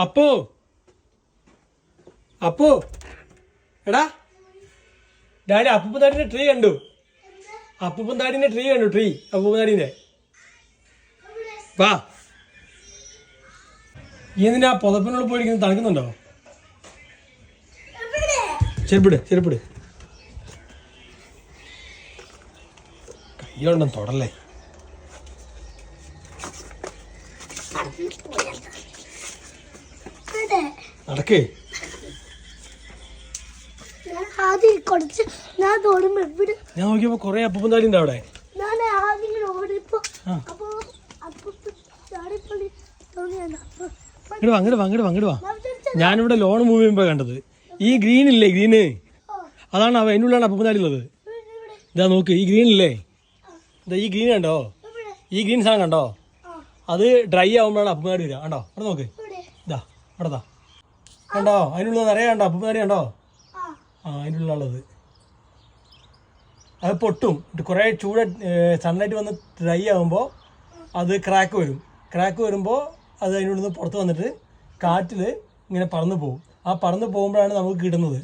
അപ്പോ? അപ്പോ? എടാ. ഡാഡി അപ്പൂപ്പന്താടിന്റെ ട്രീ കണ്ടു. അപ്പൂപ്പന്താടിന്റെ ട്രീ കണ്ടു ട്രീ അപ്പൂപ്പന്താടിന്റെ വാ. എന്തിനാ പുതപ്പിനോട് പോയിരിക്കുന്നത് തണുക്കുന്നുണ്ടോ? ചെരുപ്പിട് ചെരുപ്പിട്. കയ്യോണ്ടം തൊടല്ലേ? നടക്കേ. ഞാൻ നോക്കിയപ്പോ കൊറേ ഉണ്ട് അവിടെ. അപ്പൊ അപ്പൊ തോന്നിയാണ് അപ്പൊ അപ്പൊ അങ്ങോട്ട് വാ അങ്ങോട്ട് വാ അങ്ങോട്ട് വാ അങ്ങോട്ട് വാ. ഞാനിവിടെ ലോൺ മൂവ് ചെയ്യുമ്പോ കണ്ടത്. ഈ ഗ്രീൻ ഇല്ലേ ഗ്രീന് അതാണ് അവ അതിന്റെ ഉള്ളിലാണ് അപ്പൂപ്പന്താടി ഉള്ളത്. ഇതാ നോക്ക് ഈ ഗ്രീൻ ഇല്ലേ? ഇതാ ഈ ഗ്രീൻ കണ്ടോ? ഈ ഗ്രീൻ സാധനം കണ്ടോ? അത് ഡ്രൈ ആവുമ്പോഴാണ് അപ്പൂപ്പന്താടി വരിക. കണ്ടോ? അവിടെ നോക്ക്. ഇതാ അവിടെ കണ്ടോ? അതിനുള്ളിൽ നിറയെ കണ്ടോ? അപ്പൂപ്പന്താടി കണ്ടോ? ആ, അതിനുള്ളത് അത് പൊട്ടും. കുറേ ചൂട് സൺലൈറ്റ് വന്ന് ഡ്രൈ ആകുമ്പോൾ അത് ക്രാക്ക് വരും. ക്രാക്ക് വരുമ്പോൾ അത് അതിനുള്ളിൽ നിന്ന് പുറത്ത് വന്നിട്ട് കാറ്റിൽ ഇങ്ങനെ പറന്ന് പോകും ആ പറന്ന് പോകുമ്പോഴാണ് നമുക്ക് കിട്ടുന്നത്.